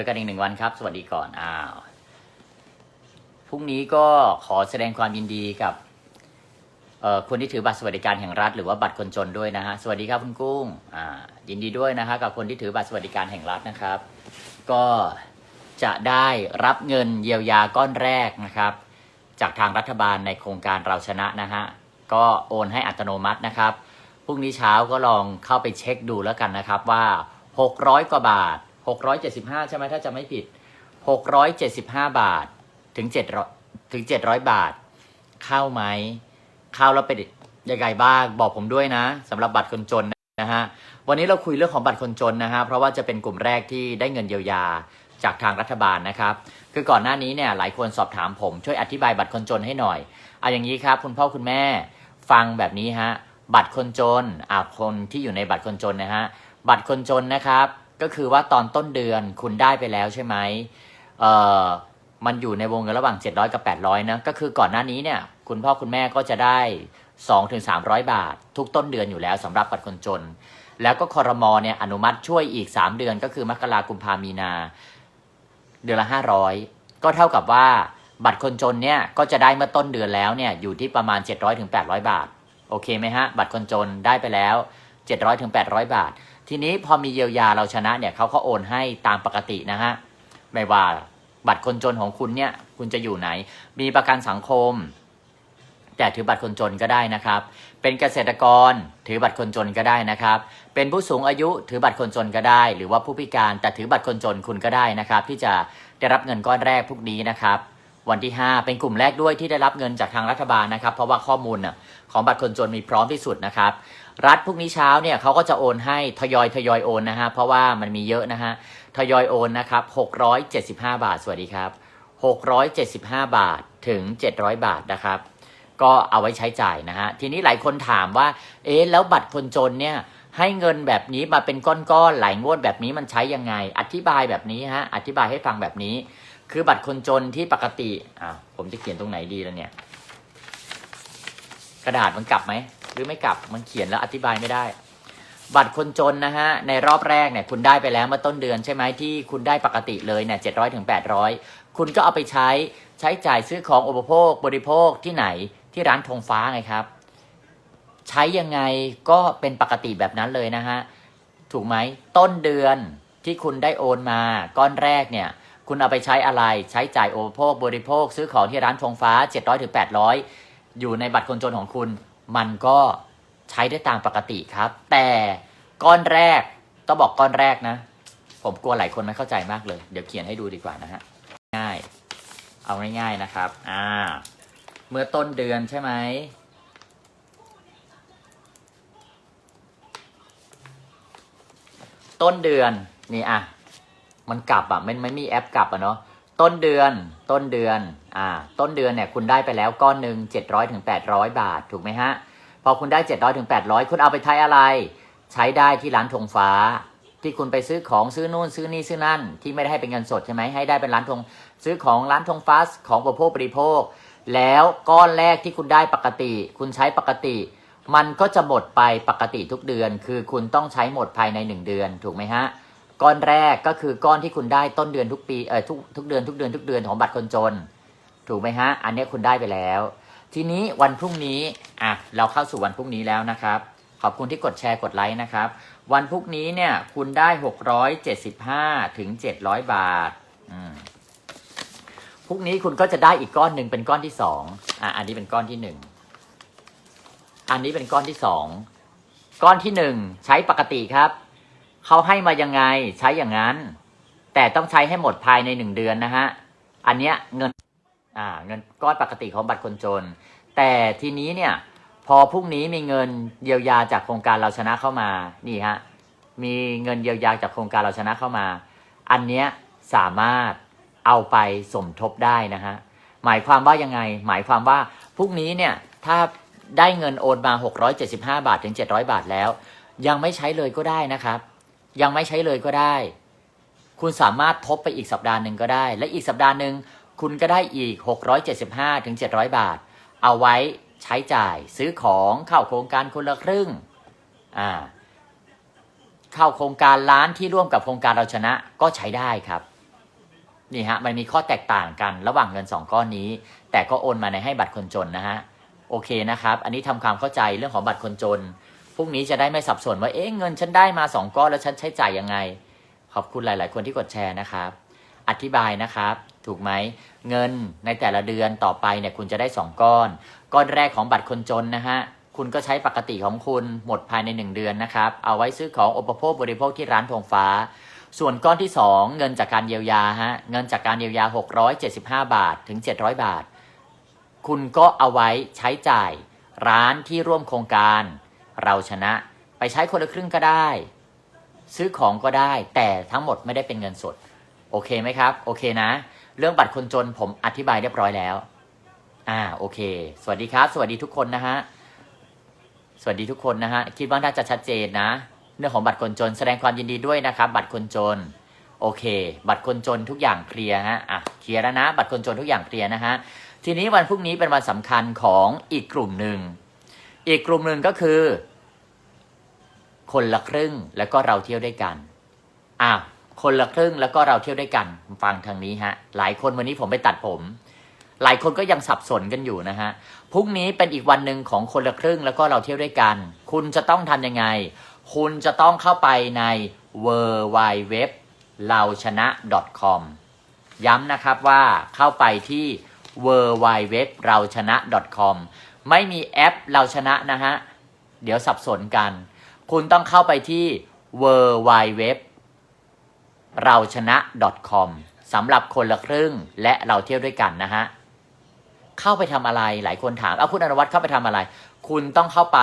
อกันอีกหนึ่งวันครับ สวัสดีก่อนอ้าวพรุ่งนี้ก็ขอแสดงความยินดีกับเอ่อคนที่ถือบัตรสวัสดิการแห่งรัฐ หรือว่าบัตรคนจนด้วยนะฮะสวัสดีครับคุณกุ้งอ่ายินดีด้วยนะฮะกับคนที่ถือบัตรสวัสดิการแห่งรัฐนะครับ ก็จะได้รับเงินเยียวยาก้อนแรกนะครับ จากทางรัฐบาลในโครงการเราชนะนะฮะก็โอนให้อัตโนมัตินะครับพรุ่งนี้เช้าก็ลองเข้าไปเช็คดูแล้วกันนะครับว่า 600 กว่าบาท 675 ใช่ไหมถ้าจะไม่ผิด 675 บาทถึง700ถึง 700 บาท เข้าไหมเข้าแล้วเป็นยังไงบ้างบอกผมด้วยนะสำหรับบัตรคนจนนะฮะวันนี้เราคุยเรื่องของบัตรคนจนนะฮะเพราะว่าจะเป็นกลุ่มแรกที่ได้เงินเยียวยาจากทางรัฐบาลนะครับ คือก่อนหน้านี้เนี่ยหลายคนสอบถามผมช่วยอธิบายบัตรคนจนให้หน่อยเอาอย่างนี้ครับคุณพ่อคุณแม่ฟังแบบนี้ฮะบัตรคนจนอ่าคนที่อยู่ในบัตรคนจนนะฮะบัตรคนจนนะครับ ก็คือว่าตอนต้นเดือนคุณได้ไปแล้วใช่ไหมเอ่อมันอยู่ในวงเงินระหว่าง 700 กับ 800 นะ ก็คือก่อนหน้านี้เนี่ยคุณพ่อคุณแม่ก็จะได้2-300ถึง300 บาท ทุกต้นเดือนอยู่แล้วสำหรับบัตรคนจน แล้วก็คอรมอเนี่ยอนุมัติช่วยอีก 3 เดือนก็คือมกรากุมภามีนา เดือนละ 500 ก็เท่ากับว่าบัตรคนจนเนี่ยก็จะได้เมื่อต้นเดือนแล้วเนี่ยอยู่ที่ประมาณ 700-800ถึง800บาท โอเคไหมฮะ บัตรคนจนได้ไปแล้ว 700-800ถึง800บาท ทีนี้พอมีเยียวยาเราชนะเนี่ยเขาก็โอนให้ตามปกตินะฮะไม่ว่าบัตรคนจนของคุณเนี่ย คุณจะอยู่ไหน มีประกันสังคม แต่ถือบัตรคนจนก็ได้นะครับ เป็นเกษตรกรถือบัตรคนจนก็ได้นะครับ เป็นผู้สูงอายุถือบัตรคนจนก็ได้ หรือว่าผู้พิการแต่ถือบัตรคนจนคุณก็ได้นะครับ ที่จะได้รับเงินก้อนแรกพวกนี้นะครับ วันที่ 5 เป็นกลุ่มแรกด้วยที่ได้รับเงินจากทางรัฐบาลนะครับ เพราะว่าข้อมูลของบัตรคนจนมีพร้อมที่สุดนะครับ รัฐพรุ่งนี้เช้าเนี่ยเขาก็จะโอนให้ทยอยทยอยโอนนะฮะเพราะว่ามันมีเยอะนะฮะทยอยโอนนะครับ675 บาท สวัสดีครับ 675 บาทถึง 700 บาทนะครับก็เอาไว้ใช้จ่ายนะฮะ ทีนี้หลายคนถามว่า เอ๊ะ แล้วบัตรคนจนเนี่ย ให้เงินแบบนี้มาเป็นก้อนๆ หลายงวดแบบนี้มันใช้ยังไง อธิบายแบบนี้ฮะ อธิบายให้ฟังแบบนี้ คือบัตรคนจนที่ปกติอ่าผมจะเขียนตรงไหนดีแล้วเนี่ย กระดาษมันกลับไหม หรือไม่กลับมันเขียนแล้วอธิบายไม่ได้ บัตรคนจนนะฮะ ในรอบแรกเนี่ยคุณได้ไปแล้วเมื่อต้นเดือนใช่ไหมที่คุณได้ปกติเลยเนี่ยเจ็ดร้อยถึงแปดร้อยคุณก็เอาไปใช้ใช้จ่ายซื้อของอุปโภค บริโภคที่ไหนที่ร้านธงฟ้าไงครับ ใช้ยังไงก็เป็นปกติแบบนั้นเลยนะฮะ ถูกไหมต้นเดือนที่คุณได้โอนมาก้อนแรกเนี่ย คุณเอาไปใช้อะไร ใช้จ่ายโอโภคบริโภค ซื้อของที่ร้านธงฟ้า 700ถึง800 อยู่ในบัตรคนจนของคุณ มันก็ใช้ได้ตามปกติครับ แต่ก้อนแรกต้องบอกก้อนแรกนะ ผมกลัวหลายคนไม่เข้าใจมากเลย เดี๋ยวเขียนให้ดูดีกว่านะฮะง่าย เอาง่ายๆนะครับ อ่า เมื่อต้นเดือนใช่ไหมต้นเดือนนี่อะ มันกลับอะมันไม่มีแอปกลับอะเนาะต้นเดือนต้นเดือนอ่าต้นเดือนเนี่ยคุณได้ไปแล้วก้อนหนึ่งเจ็ดร้อยถึงแปดร้อยบาทถูกไหมฮะพอคุณได้เจ็ดร้อยถึงแปดร้อยคุณเอาไปใช้อะไร ใช้ได้ที่ร้านธงฟ้า ที่คุณไปซื้อของซื้อนู่นซื้อนี่ซื้อนั่น ที่ไม่ได้ให้เป็นเงินสดใช่ไหมให้ได้เป็นร้านธงซื้อของร้านธงฟ้าของบริโภคบริโภค แล้วก้อนแรกที่คุณได้ปกติ คุณใช้ปกติ มันก็จะหมดไปปกติทุกเดือน คือคุณต้องใช้หมดภายในหนึ่งเดือนถูกไหมฮะ ก้อนแรกก็คือก้อนที่คุณได้ต้นเดือนทุกปีเออทุกทุกเดือนทุกเดือนทุกเดือนของบัตรคนจน ถูกไหมฮะ อันนี้คุณได้ไปแล้ว ทีนี้วันพรุ่งนี้อะเราเข้าสู่วันพรุ่งนี้แล้วนะครับ ขอบคุณที่กดแชร์กดไลค์นะครับ วันพรุ่งนี้เนี่ยคุณได้675ถึง700 บาทอืมพรุ่งนี้คุณก็จะได้อีกก้อนหนึ่งเป็นก้อนที่สองอะอันนี้เป็นก้อนที่หนึ่งอันนี้เป็นก้อนที่สองก้อนที่หนึ่งใช้ปกติครับ เขาให้มายังไงใช้อย่างนั้น แต่ต้องใช้ให้หมดภายในหนึ่งเดือนนะฮะ อันเนี้ยเงินอ่าเงินก้อนปกติของบัตรคนจน แต่ทีนี้เนี่ยพอพรุ่งนี้มีเงินเยียวยาจากโครงการเราชนะเข้ามานี่ฮะมีเงินเยียวยาจากโครงการเราชนะเข้ามา อันเนี้ยสามารถเอาไปสมทบได้นะฮะหมายความว่ายังไง หมายความว่าพรุ่งนี้เนี่ยถ้าได้เงินโอนมา 675 บาทถึง 700 บาทแล้ว ยังไม่ใช้เลยก็ได้นะครับ ยังไม่ใช้เลยก็ได้ คุณสามารถทบไปอีกสัปดาห์หนึ่งก็ได้ และอีกสัปดาห์หนึ่งคุณก็ได้อีก 675ถึง700 บาท เอาไว้ใช้จ่ายซื้อของเข้าโครงการคนละครึ่งอ่าเข้าโครงการร้านที่ร่วมกับโครงการเราชนะก็ใช้ได้ครับนี่ฮะมันมีข้อแตกต่างกันระหว่างเงินสองก้อนนี้ แต่ก็โอนมาในให้บัตรคนจนนะฮะโอเคนะครับ อันนี้ทำความเข้าใจเรื่องของบัตรคนจน พรุ่งนี้จะได้ไม่สับสนว่าเอ๊ะเงินฉันได้มาสองก้อนแล้วฉันใช้จ่ายยังไง ขอบคุณหลาย ๆ คนที่กดแชร์นะครับ อธิบายนะครับ ถูกไหมเงินในแต่ละเดือนต่อไปเนี่ยคุณจะได้สองก้อน ก้อนแรกของบัตรคนจนนะฮะคุณก็ใช้ปกติของคุณหมดภายในหนึ่งเดือนนะครับ เอาไว้ซื้อของอุปโภคบริโภคที่ร้านธงฟ้า ส่วนก้อนที่ 2 เงินจากการเยียวยาฮะ เงินจากการเยียวยา 675 บาทถึง 700 บาท คุณก็เอาไว้ใช้จ่ายร้านที่ร่วมโครงการ เราชนะไปใช้คนละครึ่งก็ได้ ซื้อของก็ได้ แต่ทั้งหมดไม่ได้เป็นเงินสด โอเคไหมครับ โอเคนะ เรื่องบัตรคนจนผมอธิบายเรียบร้อยแล้ว อ่าโอเค สวัสดีครับ สวัสดีทุกคนนะฮะสวัสดีทุกคนนะฮะคิดว่าน่าจะชัดเจนนะ เรื่องของบัตรคนจนแสดงความยินดีด้วยนะครับ บัตรคนจนโอเค บัตรคนจนทุกอย่างเคลียร์ฮะอะเคลียร์แล้วนะ บัตรคนจนทุกอย่างเคลียร์นะฮะทีนี้วันพรุ่งนี้เป็นวันสำคัญของอีกกลุ่มหนึ่ง อีกกลุ่มหนึ่งก็คือ คนละครึ่งแล้วก็เราเที่ยวด้วยกันอะคนละครึ่งแล้วก็เราเที่ยวด้วยกัน ฟังทางนี้ฮะ หลายคนวันนี้ผมไปตัดผม หลายคนก็ยังสับสนกันอยู่นะฮะพรุ่งนี้เป็นอีกวันหนึ่งของคนละครึ่งแล้วก็เราเที่ยวด้วยกัน คุณจะต้องทำยังไง คุณจะต้องเข้าไปใน w w w เราชนะ .com ย้ำนะครับว่าเข้าไปที่ w w w เราชนะ .com ไม่มีแอปเราชนะนะฮะ เดี๋ยวสับสนกัน คุณต้องเข้าไปที่ w w w เราชนะ .com สำหรับคนละครึ่งและเราเที่ยวด้วยกันนะฮะ เข้าไปทำอะไรหลายคนถามเอาคุณอนวัตเข้าไปทำอะไร คุณต้องเข้าไป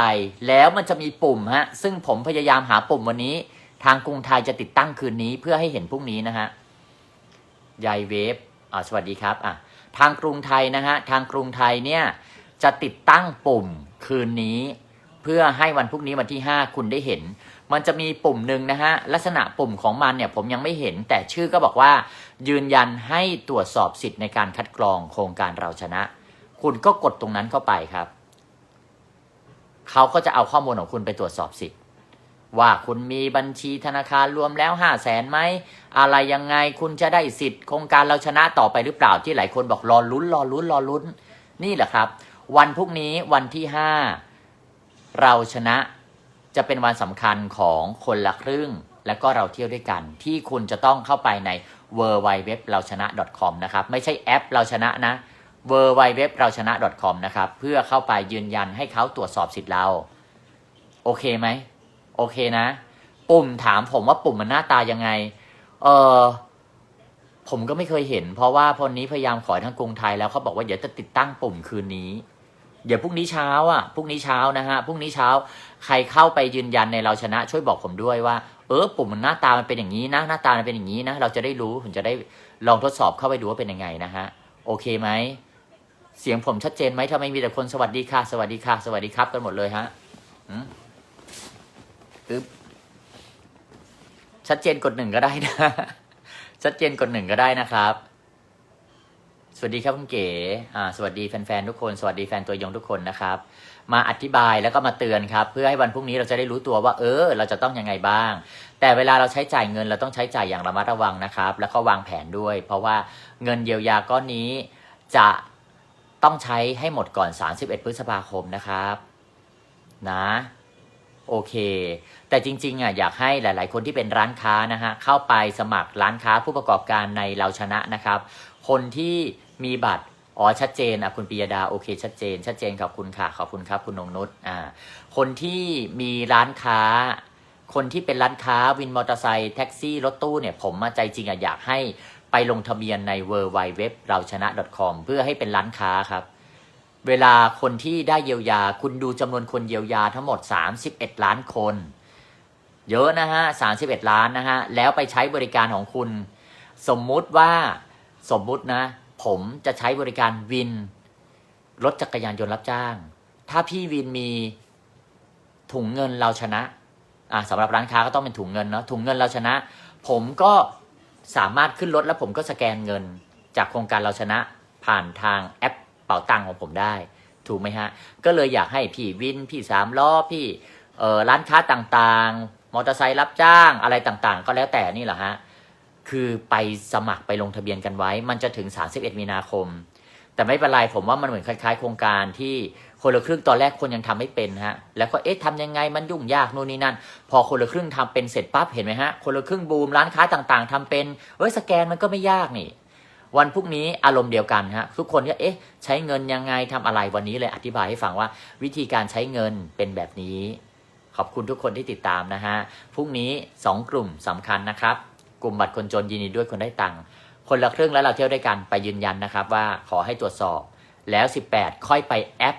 แล้วมันจะมีปุ่มฮะ ซึ่งผมพยายามหาปุ่มวันนี้ ทางกรุงไทยจะติดตั้งคืนนี้เพื่อให้เห็นพรุ่งนี้นะฮะยายเวฟอ่าสวัสดีครับอะทางกรุงไทยนะฮะ ทางกรุงไทยเนี่ย จะติดตั้งปุ่มคืนนี้ เพื่อให้วันพรุ่งนี้วันที่ 5 คุณได้เห็น มันจะมีปุ่มหนึ่งนะฮะลักษณะปุ่มของมันเนี่ยผมยังไม่เห็น แต่ชื่อก็บอกว่า ยืนยันให้ตรวจสอบสิทธิ์ในการคัดกรองโครงการเราชนะ คุณก็กดตรงนั้นเข้าไปครับเขาก็จะเอาข้อมูลของคุณไปตรวจสอบสิทธิ์ว่าคุณมีบัญชีธนาคารรวมแล้วห้าแสนไหมอะไรยังไงคุณจะได้สิทธิ์โครงการเราชนะต่อไปหรือเปล่าที่หลายคนบอกรอลุ้นรอลุ้นรอลุ้น นี่แหละครับ วันพรุ่งนี้วันที่ห้าเราชนะจะเป็นวันสำคัญของคนละครึ่ง และก็เราเที่ยวด้วยกัน ที่คุณจะต้องเข้าไปใน w w w เราชนะ .com นะครับ ไม่ใช่แอปเราชนะนะ w w w เราชนะ .com นะครับ เพื่อเข้าไปยืนยันให้เขาตรวจสอบสิทธิ์เรา โอเคไหม โอเคนะ ปุ่มถามผมว่าปุ่มมันหน้าตายังไง เออผมก็ไม่เคยเห็น เพราะว่าพอนี้พยายามขอทางกรุงไทยแล้วเขาบอกว่าเดี๋ยวจะติดตั้งปุ่มคืนนี้ เดี๋ยวพรุ่งนี้เช้าอะพรุ่งนี้เช้านะฮะพรุ่งนี้เช้าใครเข้าไปยืนยันในเราชนะ ช่วยบอกผมด้วยว่า เออปุ่มมันหน้าตามันเป็นอย่างนี้นะหน้าตามันเป็นอย่างนี้นะเราจะได้รู้ผมจะได้ลองทดสอบเข้าไปดูว่าเป็นยังไงนะฮะโอเคไหมเสียงผมชัดเจนไหมทำไมมีแต่คนสวัสดีค่ะ สวัสดีค่ะ สวัสดีครับกันหมดเลยฮะอืมอึ๊บชัดเจนกดหนึ่งก็ได้นะ ชัดเจนกดหนึ่งก็ได้นะครับ วัสดีครับคุณเก๋สวัสดีแฟนๆทุกคน สวัสดีแฟนตัวยงทุกคนนะครับ มาอธิบายแล้วก็มาเตือนครับเพื่อให้วันพรุ่งนี้เราจะได้รู้ตัวว่า เออ เราจะต้องยังไงบ้าง แต่เวลาเราใช้จ่ายเงินเราต้องใช้จ่ายอย่างระมัดระวังนะครับ แล้วก็วางแผนด้วย เพราะว่าเงินเยียวยาก้อนนี้จะต้องใช้ให้หมดก่อน 31 พฤษภาคมนะครับ นะโอเค แต่จริงๆอะอยากให้หลาย ๆ คนที่เป็นร้านค้านะฮะเข้าไปสมัครร้านค้าผู้ประกอบการในเราชนะนะครับ คนที่ มีบัตรอ๋อชัดเจนอะคุณปิยดาโอเค ชัดเจน ชัดเจนขอบคุณค่ะขอบคุณครับ คุณนงนุชอ่าคนที่มีร้านค้า คนที่เป็นร้านค้าวินมอเตอร์ไซค์แท็กซี่รถตู้เนี่ยผมอะใจจริงอะอยากให้ไปลงทะเบียนใน w w w เราชนะ .com เพื่อให้เป็นร้านค้าครับ เวลาคนที่ได้เยียวยา คุณดูจำนวนคนเยียวยาทั้งหมด 31 ล้านคน เยอะนะฮะ31 ล้านนะฮะแล้วไปใช้บริการของคุณ สมมุติว่าสมมุตินะ ผมจะใช้บริการวิน รถจักรยานยนต์รับจ้าง ถ้าพี่วินมีถุงเงินเราชนะอ่าสำหรับร้านค้าก็ต้องเป็นถุงเงินเนาะถุงเงินเราชนะ ผมก็สามารถขึ้นรถแล้วผมก็สแกนเงิน จากโครงการเราชนะ ผ่านทางแอปเป๋าตังค์ของผมได้ ถูกไหมฮะ ก็เลยอยากให้พี่วินพี่สามล้อพี่ร้านค้าต่างๆ มอเตอร์ไซค์รับจ้างอะไรต่างๆ ก็แล้วแต่นี่แหละฮะ คือไปสมัครไปลงทะเบียนกันไว้ มันจะถึง 31 มีนาคม แต่ไม่เป็นไรผมว่ามันเหมือนคล้ายๆ โครงการที่คนละครึ่งตอนแรกคนยังทำไม่เป็นฮะ แล้วก็เอ๊ะทำยังไงมันยุ่งยากนู่นนี่นั่น พอคนละครึ่งทำเป็นเสร็จปั๊บเห็นไหมฮะ คนละครึ่งบูมร้านค้าต่างๆทำเป็นเอ้ยสแกนมันก็ไม่ยากนี่ วันพรุ่งนี้อารมณ์เดียวกันฮะทุกคนก็เอ๊ะ ใช้เงินยังไงทำอะไรวันนี้เลยอธิบายให้ฟังว่า วิธีการใช้เงินเป็นแบบนี้ ขอบคุณทุกคนที่ติดตามนะฮะพรุ่งนี้ 2 กลุ่มสำคัญนะครับ กลุ่มบัตรคนจนยินดีด้วยคนได้ตังค์คนละครึ่งแล้วเราเที่ยวด้วยกันไปยืนยันนะครับว่าขอให้ตรวจสอบ แล้ว 18 ค่อยไปแอป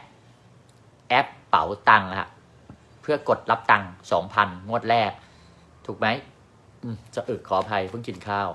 แอปเป๋าตังค์ฮะเพื่อกดรับตังค์2,000งวดแรก ถูกไหมอืมจะอึกขออภัยเพิ่งกินข้าว